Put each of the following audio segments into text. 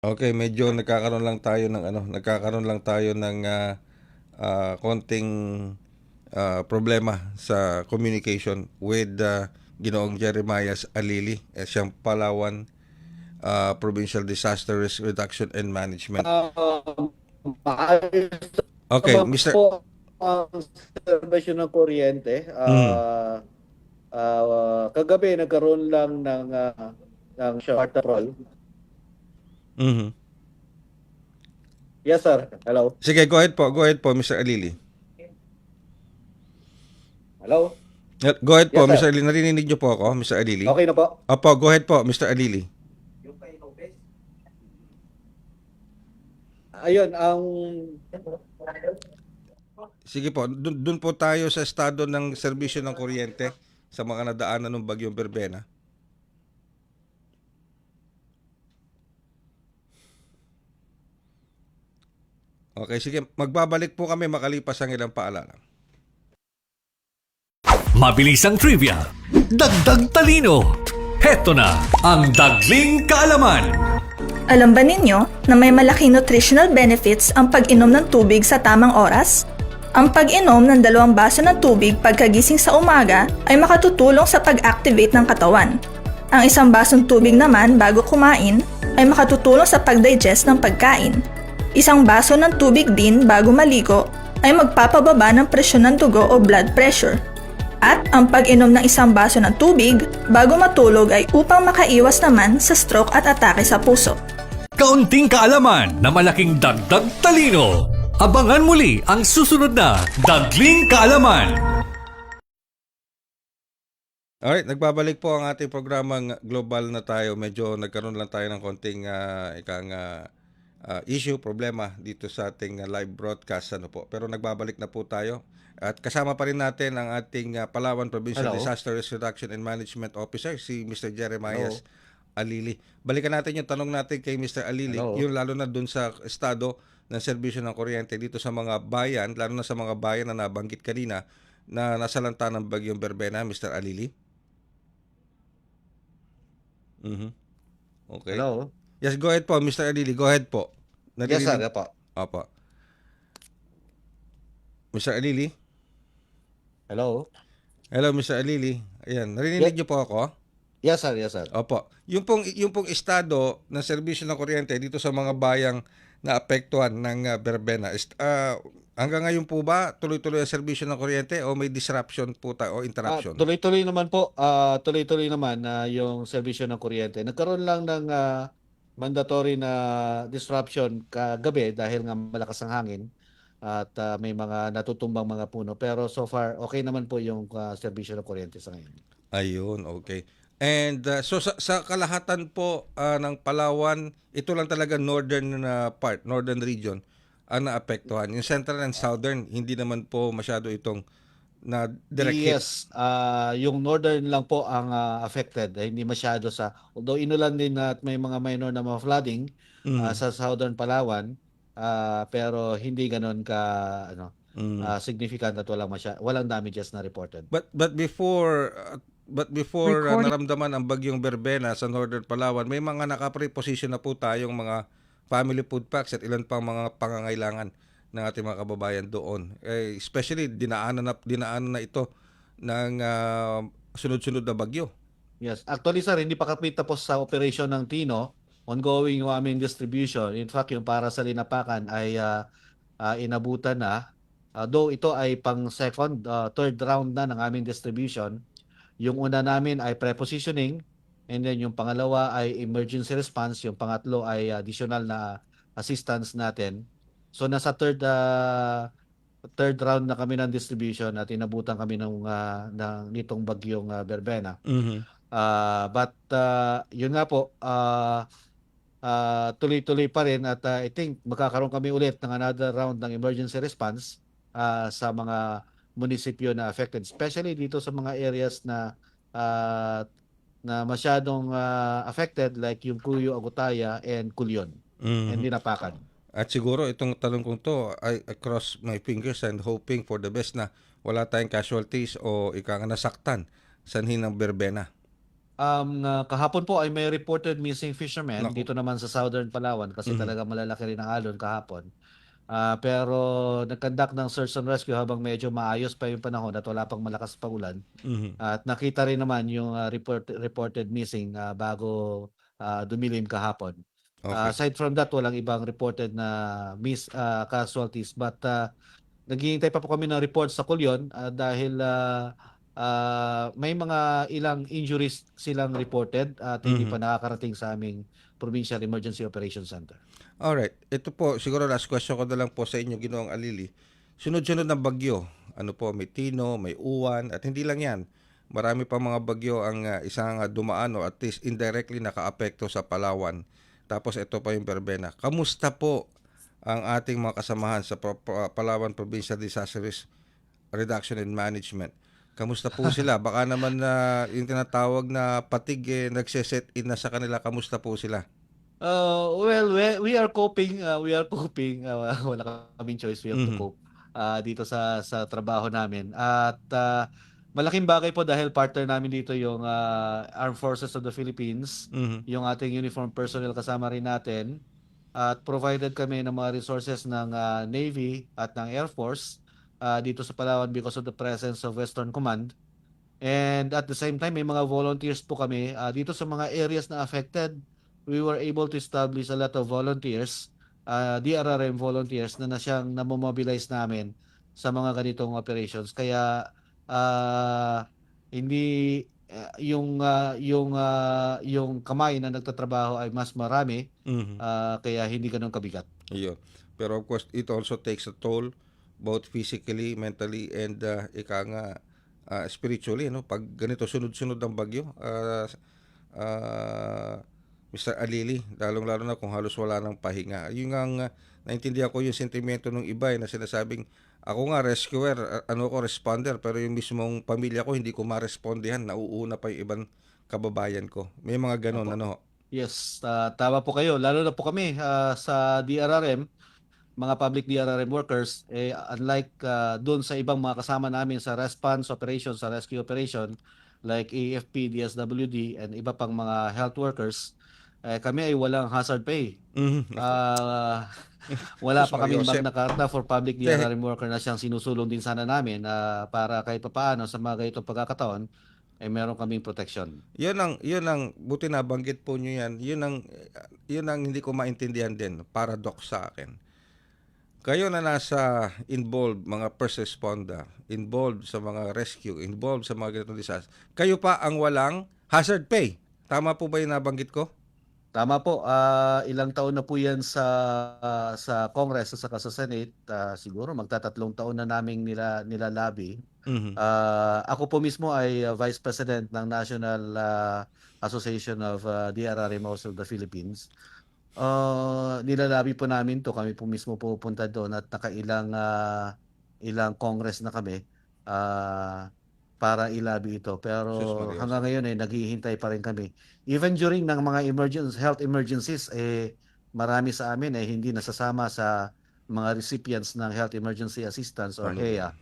Okay, medyo nagkakaroon lang tayo ng ano, nagkakaroon lang tayo ng ah, ah, konting ah, problema sa communication with ah, Ginoong Jeremiah Alili, eh, siyang Palawan ah, Provincial Disaster Risk Reduction and Management. Okay, Mr. ang servisyo ng kuryente. Ah, ah, kagabi nagkaroon lang ng ah, ng short roll. Mhm. Yes sir. Hello. Sige, go ahead po. Go ahead po, Mr. Alili. Hello. Go ahead po, Yes, Mr. Alili. Narinig niyo po ako, Mr. Alili? Okay na po. Opo, go ahead po, Mr. Alili. Ayun ang Sige po, dun, dun po tayo sa estado ng serbisyo ng kuryente sa mga nadaanan ng bagyong Berbena. Okay, sige. Magbabalik po kami makalipas ang ilang paalala. Mabilisang trivia. Dagdag talino. Heto na ang Dagling Kaalaman. Alam ba ninyo na may malaking nutritional benefits ang pag-inom ng tubig sa tamang oras? Ang pag-inom ng dalawang baso ng tubig pagkagising sa umaga ay makatutulong sa pag-activate ng katawan. Ang isang basong tubig naman bago kumain ay makatutulong sa pag-digest ng pagkain. Isang baso ng tubig din bago maligo ay magpapababa ng presyon ng dugo o blood pressure. At ang pag-inom ng isang baso ng tubig bago matulog ay upang makaiwas naman sa stroke at atake sa puso. Kaunting kaalaman na malaking dagdag talino. Abangan muli ang susunod na Dagling Kaalaman. Alright, nagbabalik po ang ating programang global na tayo. Medyo nagkaroon lang tayo ng konting ah, ikang ah, ah, issue, problema dito sa ating ah, live broadcast. Ano po. Pero nagbabalik na po tayo. At kasama pa rin natin ang ating ah, Palawan Provincial Hello. Disaster Risk Reduction and Management Officer, si Mr. Jeremiah Alili. Balikan natin yung tanong natin kay Mr. Alili, Hello. yung lalo na dun sa estado ng serbisyo ng kuryente dito sa mga bayan, lalo na sa mga bayan na nabanggit kanina na nasalanta ng bagyong Berbena, Mr. Alili. Mhm. Okay. Hello. Yes, go ahead po, Mr. Alili. Go ahead po. Yes sir. Naririnig- Apo. Opo. Mr. Alili? Hello. Hello, Mr. Alili. Ayan, narinig Ye- niyo po ako? Yes sir. Yes sir. Opo. Yung pong, yung pong estado ng serbisyo ng kuryente dito sa mga bayang na apektuhan ng ah, Berbena, ist, ah, hanggang ngayon po ba tuloy-tuloy ang serbisyo ng kuryente o may disruption po tayo o Ah, interruption? tuloy-tuloy naman po, ah, tuloy-tuloy naman na yung serbisyo ng kuryente. Nagkaroon lang ng ah, mandatory na disruption kagabi dahil nga malakas ang hangin at ah, may mga natutumbang mga puno. Pero so far, okay naman po yung ah, serbisyo ng kuryente sa ngayon. Ayun, okay. And uh, so sa, sa kalahatan po uh, ng Palawan, ito lang talaga northern na part, northern region ang naapektuhan. Yung central and southern, hindi naman po masyado itong na direct hit. Yes, ah, yung northern lang po ang ah, affected. Eh, hindi masyado sa, although inulan din at may mga minor na mga flooding Mm, ah, sa southern Palawan, ah, pero hindi ganon ka ano, mm. ah, significant at walang masya, walang damages na reported. But but before uh, but before uh, naramdaman ang bagyong Berbena sa Northern Palawan, may mga naka-preposition na po tayong mga family food packs at ilan pang mga pangangailangan ng ating mga kababayan doon. Eh, especially dinaanan na dinaanan na ito ng uh, sunod-sunod na bagyo. Yes, actually sir, hindi pa kami tapos sa operation ng Tino. Ongoing yung aming distribution. In fact, yung para sa linapakan ay ah, ah, inabutan na. Ah, though ito ay pang second, ah, third round na ng aming distribution. Yung una namin ay prepositioning and then yung pangalawa ay emergency response, yung pangatlo ay additional na assistance natin. So nasa third ah, third round na kami ng distribution at inabutan kami ng, ah, ng nitong bagyong ah, Berbena. Ah, but ah, yun nga po, ah, ah, tuloy-tuloy pa rin at ah, I think magkakaroon kami ulit ng another round ng emergency response ah, sa mga munisipyo na affected, especially dito sa mga areas na ah, na masyadong ah, affected like yung Puyo, Agutaya and Culyon and Dinapacan. At siguro itong tanong kong to, I, I cross my fingers and hoping for the best na wala tayong casualties o ika nga nasaktan sanhin ng Berbena. Um, uh, kahapon po ay may reported missing fishermen Naku. dito naman sa Southern Palawan kasi Mhm. talaga malalaki rin ang alon kahapon. Ah, pero nag-conduct ng search and rescue habang medyo maayos pa yung panahon at wala pang malakas pa ulan. Mhm. At nakita rin naman yung ah, report, reported missing ah, bago ah, dumilim kahapon. Okay. aside from that, walang ibang reported na miss ah, casualties. But ah, naghihintay pa po kami ng report sa Kulyon ah, dahil ah, ah, may mga ilang injuries silang reported at hindi Mhm. pa nakakarating sa aming Provincial Emergency Operations Center. Alright. Ito po, siguro last question ko na lang po sa inyo, Ginoong Alili. Sunod-sunod ng bagyo. Ano po, may Tino, may Uwan, at hindi lang yan. Marami pa mga bagyo ang ah, isang ah, dumaan o at least indirectly nakaapekto sa Palawan. Tapos ito pa yung Berbena. Kamusta po ang ating mga kasamahan sa Pa- Pa- Palawan Provincial Disaster Risk Reduction and Management? Kamusta po sila? Baka naman na yung tinatawag na patig eh, nagse-set in na sa kanila. Kamusta po sila? Uh, well, we, we are coping, uh, we are coping, uh, wala kaming choice, we have to Mhm. cope uh, dito sa sa trabaho namin. At uh, malaking bagay po dahil partner namin dito yung uh, Armed Forces of the Philippines, Mhm. yung ating uniform personnel kasama rin natin, at provided kami ng mga resources ng uh, Navy at ng Air Force uh, dito sa Palawan because of the presence of Western Command. And at the same time, may mga volunteers po kami uh, dito sa mga areas na affected we were able to establish a lot of volunteers, uh, DRRM volunteers na na siyang namomobilize namin sa mga ganitong operations. Kaya ah, hindi ah, yung ah, yung ah, yung kamay na nagtatrabaho ay mas marami Mhm. ah, kaya hindi ganun kabigat. Ayun. Pero of course, it also takes a toll both physically, mentally, and uh, ika nga uh, spiritually. No? Pag ganito sunod-sunod ang bagyo, uh, uh, Mr. Alili, lalong-lalo na kung halos wala ng pahinga. Yung ang uh, naintindihan ko yung sentimento ng iba eh, na sinasabing, ako nga rescuer, uh, ano ko responder, pero yung mismong pamilya ko hindi ko marespondihan, nauuna pa yung ibang kababayan ko. May mga ganon, Opo. ano? Yes, ah, tama po kayo. Lalo na po kami ah, sa DRRM, mga public DRRM workers, eh, unlike ah, doon sa ibang mga kasama namin sa response operation, sa rescue operation, like AFP, DSWD, and iba pang mga health workers, eh, kami ay walang hazard pay. Mhm. Ah, wala pa kaming Joseph. Magna Carta for public DRRM worker na siyang sinusulong din sana namin ah, para kahit papaano sa mga ganitong pagkakataon, ay meron kaming protection. Yun ang yun ang buti na banggit po niyo yan. Yun ang yun ang hindi ko maintindihan din, paradox sa akin. Kayo na nasa involved mga first responder, involved sa mga rescue, involved sa mga ganitong disaster. Kayo pa ang walang hazard pay. Tama po ba yung nabanggit ko? Tama po, ah, ilang taon na po 'yan sa ah, sa Congress at saka sa Senate. Ah, siguro magtatatlong taon na naming nila nilalabi. Mhm. Ah, ako po mismo ay ah, Vice President ng National ah, Association of ah, DRRMOs of the Philippines. Ah, nilalabi po namin to, kami po mismo pupunta doon at nakailang ah, ilang Congress na kami ah, para ilabi ito. Pero hanggang ngayon ay naghihintay pa rin kami. Even during ng mga emergency health emergencies eh marami sa amin ay hindi nasasama sa mga recipients ng health emergency assistance or? HEA.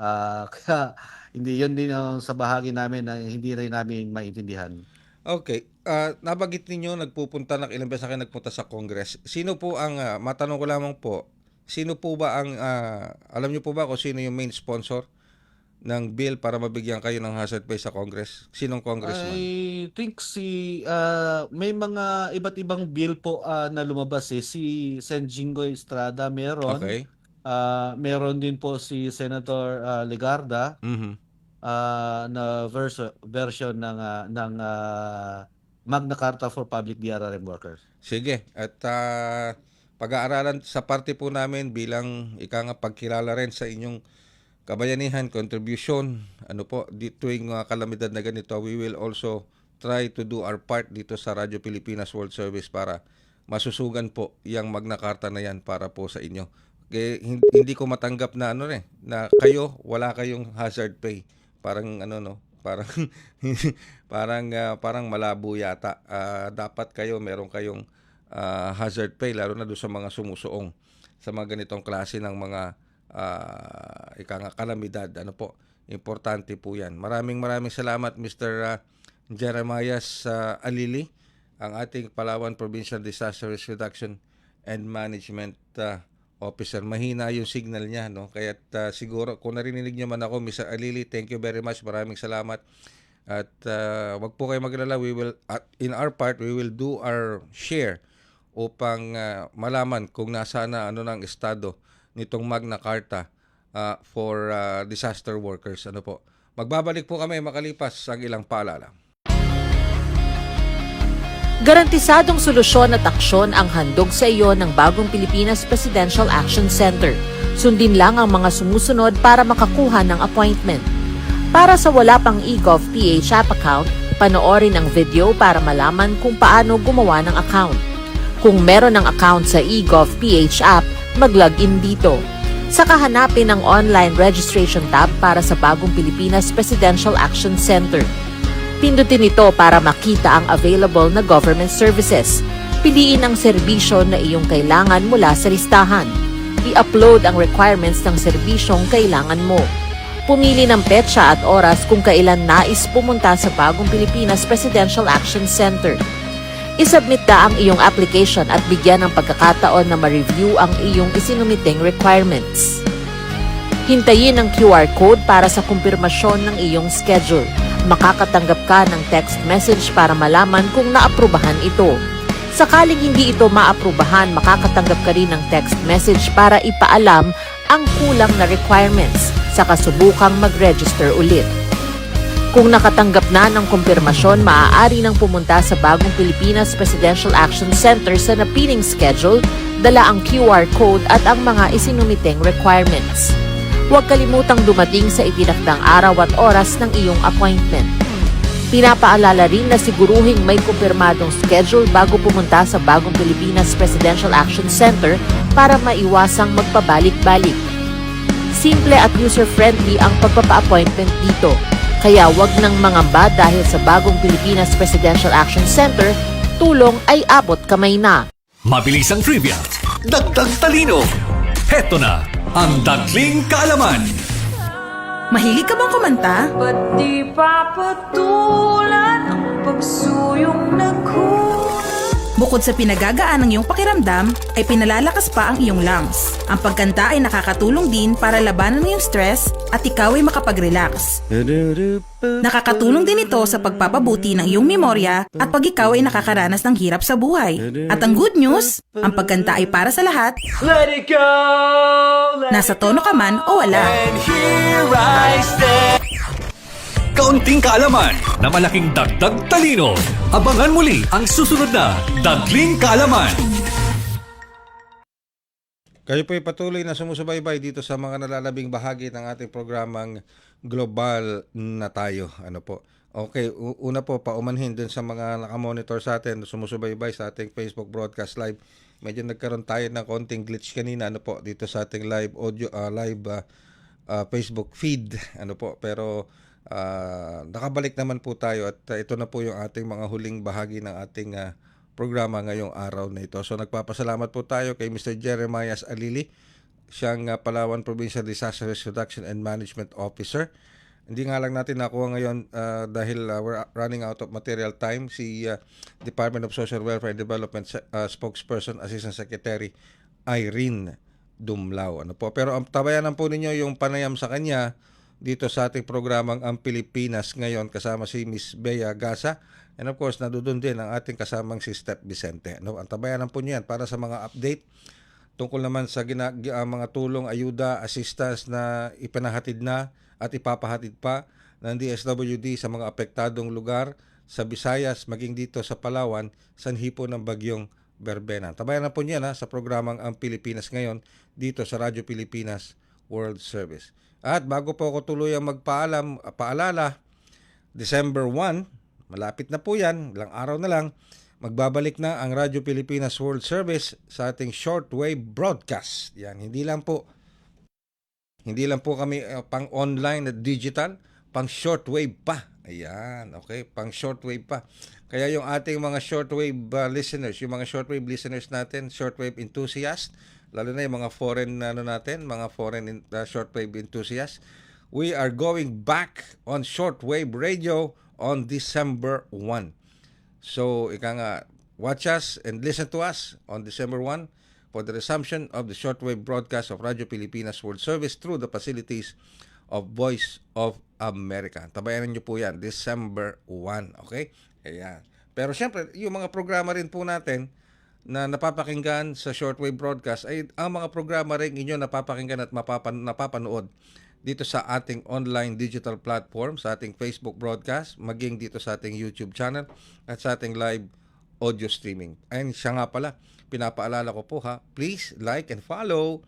Ah, kaya hindi yun din ang sa bahagi namin na hindi rin namin maintindihan. Okay. Ah, nabanggit ninyo nagpupunta ng ilang beses na kayo nagpunta sa Congress. Sino po ang ah, matanong ko lamang po, sino po ba ang ah, alam niyo po ba kung sino yung main sponsor ng bill para mabigyan kayo ng hazard pay sa Congress? Sinong congressman? I think si ah, may mga iba't ibang bill po ah, na lumabas eh. Si Sen Jinggoy Estrada meron. Okay. Ah, meron din po si Senator ah, Legarda Mhm. ah, na verso, version ng ah, ng ah, Magna Carta for Public DRRM Workers. Sige. At ah, pag-aaralan sa parte po namin bilang ika nga pagkilala rin sa inyong kabayanihan, contribution, ano po, di tuwing mga kalamidad na ganito, we will also try to do our part dito sa Radyo Pilipinas World Service para masusugan po yung Magna Carta na yan para po sa inyo. Kaya hin- hindi ko matanggap na ano rin, na kayo, wala kayong hazard pay. Parang ano no, parang parang ah, parang malabo yata. Ah, dapat kayo meron kayong ah, hazard pay lalo na doon sa mga sumusuong sa mga ganitong klase ng mga ah, ika nga kalamidad. Ano po? Importante po 'yan. Maraming maraming salamat Mr. ah, Jeremiah sa Alili, ang ating Palawan Provincial Disaster Risk Reduction and Management uh, Officer. Mahina yung signal niya, no? Kaya uh, siguro, kung narinig niyo man ako, Mr. Alili, thank you very much. Maraming salamat. At uh, wag po kayo maglala, we will, at in our part, we will do our share upang uh, malaman kung nasaan na ano ng estado nitong Magna Carta uh, for uh, disaster workers. Ano po? Magbabalik po kami makalipas ang ilang paalala. Garantisadong solusyon at aksyon ang handog sa iyo ng bagong Pilipinas Presidential Action Center. Sundin lang ang mga sumusunod para makakuha ng appointment. Para sa wala pang eGov PH app account, panoorin ang video para malaman kung paano gumawa ng account. Kung meron ng account sa eGov PH app, mag-login dito. Saka hanapin ang online registration tab para sa bagong Pilipinas Presidential Action Center. Pindutin ito para makita ang available na government services. Piliin ang serbisyo na iyong kailangan mula sa listahan. I-upload ang requirements ng serbisyong kailangan mo. Pumili ng petsa at oras kung kailan nais pumunta sa bagong Pilipinas Presidential Action Center. I-submit na ang iyong application at bigyan ng pagkakataon na ma-review ang iyong isinumiting requirements. Hintayin ang QR code para sa kumpirmasyon ng iyong schedule. Makakatanggap ka ng text message para malaman kung naaprubahan ito. Sakaling hindi ito maaprubahan, makakatanggap ka rin ng text message para ipaalam ang kulang na requirements sa kasubukang mag-register ulit. Kung nakatanggap na ng kumpirmasyon, maaari nang pumunta sa bagong Pilipinas Presidential Action Center sa napiling schedule, dala ang QR code at ang mga isinumiting requirements. Huwag kalimutang dumating sa itinakdang araw at oras ng iyong appointment. Pinapaalala rin na siguruhing may kumpirmadong schedule bago pumunta sa bagong Pilipinas Presidential Action Center para maiwasang magpabalik-balik. Simple at user-friendly ang pagpapa-appointment dito. Kaya wag nang mangamba dahil sa bagong Pilipinas Presidential Action Center, tulong ay abot kamay na. Mabilis ang trivia, dagdag talino. Heto na ang Dagling Kaalaman. Mahilig ka bang kumanta? Ba't di papatulan ang pagsuyong nagkulang? Bukod sa pinagagaan ng iyong pakiramdam, ay pinalalakas pa ang iyong lungs. Ang pagkanta ay nakakatulong din para labanan ang iyong stress at ikaw ay makapag-relax. Nakakatulong din ito sa pagpapabuti ng iyong memorya at pag ikaw ay nakakaranas ng hirap sa buhay. At ang good news, ang pagkanta ay para sa lahat. Nasa tono ka man o wala. Kaunting kaalaman na malaking dagdag talino. Abangan muli ang susunod na Dagling Kaalaman. Kayo po ay patuloy na sumusubaybay dito sa mga nalalabing bahagi ng ating programang Global na tayo. Ano po? Okay, una po paumanhin dun sa mga nakamonitor sa atin, sumusubaybay sa ating Facebook broadcast live. Medyo nagkaroon tayo ng konting glitch kanina ano po dito sa ating live audio ah, live ah, ah, Facebook feed ano po pero ah, nakabalik naman po tayo at ah, ito na po yung ating mga huling bahagi ng ating ah, programa ngayong araw na ito. So nagpapasalamat po tayo kay Mr. Jeremiah Alili, siyang ah, Palawan Provincial Disaster Risk Reduction and Management Officer. Hindi nga lang natin nakuha ngayon ah, dahil ah, we're running out of material time si ah, Department of Social Welfare and Development ah, spokesperson Assistant Secretary Irene Dumlao. Ano po? Pero ang tabayanan po ninyo yung panayam sa kanya dito sa ating programang Ang Pilipinas ngayon kasama si Miss Bea Gasa and of course nadudun din ang ating kasamang si Step Vicente. Ano, ang tabayanan po niyan para sa mga update tungkol naman sa gina, gi- ah, mga tulong, ayuda, assistance na ipinahatid na at ipapahatid pa ng DSWD sa mga apektadong lugar sa Visayas, maging dito sa Palawan, sanhi po ng bagyong Berbena. Tabayan na po niyan ha, sa programang Ang Pilipinas ngayon dito sa Radyo Pilipinas World Service. At bago po ako tuluyang magpaalam, paalala, December 1, malapit na po yan, ilang araw na lang, magbabalik na ang Radyo Pilipinas World Service sa ating shortwave broadcast. Yan, hindi lang po hindi lang po kami uh, pang online at digital, pang shortwave pa. Ayan, okay, pang shortwave pa. Kaya yung ating mga shortwave uh, listeners, yung mga shortwave listeners natin, shortwave enthusiast, lalo na yung mga foreign ano natin, mga foreign uh, shortwave enthusiast, we are going back on shortwave radio on December 1. So, ika nga, watch us and listen to us on December 1 for the resumption of the shortwave broadcast of Radio Pilipinas World Service through the facilities of Voice of America. Tabayanan nyo po yan, December 1. Okay? Ayan. Pero syempre, yung mga programa rin po natin na napapakinggan sa shortwave broadcast ay ang mga programa rin inyo napapakinggan at mapapan- napapanood dito sa ating online digital platform, sa ating Facebook broadcast, maging dito sa ating YouTube channel at sa ating live audio streaming. And siya nga pala, pinapaalala ko po ha, please like and follow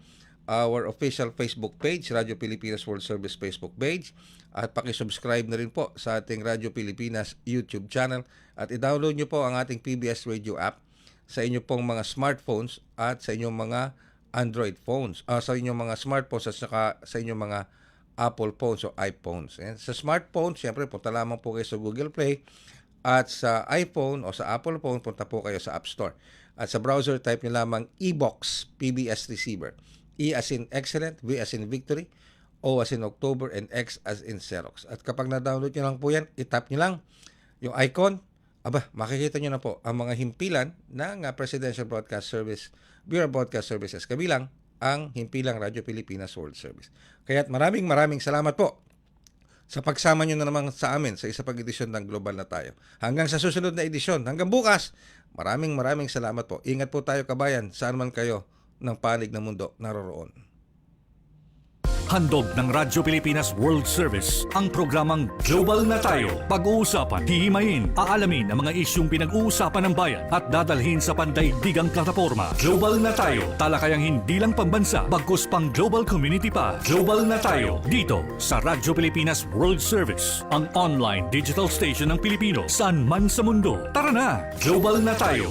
our official Facebook page, Radio Pilipinas World Service Facebook page at paki-subscribe na rin po sa ating Radio Pilipinas YouTube channel at i-download nyo po ang ating PBS Radio app sa inyo pong mga smartphones at sa inyong mga Android phones, ah, sa inyong mga smartphones at saka sa inyong mga Apple phones o iPhones. Ayan. Sa smartphone, siyempre punta lamang po kayo sa Google Play at sa iPhone o sa Apple phone, punta po kayo sa App Store. At sa browser, type nyo lamang eBox PBS Receiver. E as in excellent, V as in victory, O as in October, and X as in Xerox. At kapag na-download nyo lang po yan, itap nyo lang yung icon, aba, makikita nyo na po ang mga himpilan ng uh, Presidential Broadcast Service, Bureau of Broadcast Services, kabilang ang himpilang Radio Pilipinas World Service. Kaya't maraming maraming salamat po sa pagsama nyo na naman sa amin sa isa pag edisyon ng Global na tayo. Hanggang sa susunod na edisyon, hanggang bukas, maraming maraming salamat po. Ingat po tayo kabayan, saan man kayo ng panig ng mundo naroroon. Handog ng Radyo Pilipinas World Service ang programang Global na Tayo. Pag-uusapan, hihimayin, aalamin ang mga isyong pinag-uusapan ng bayan at dadalhin sa pandaigdigang plataforma. Global na Tayo, talakayang hindi lang pambansa, bagkus pang global community pa. Global na Tayo, dito sa Radyo Pilipinas World Service, ang online digital station ng Pilipino saan man sa mundo. Tara na! Global na Tayo,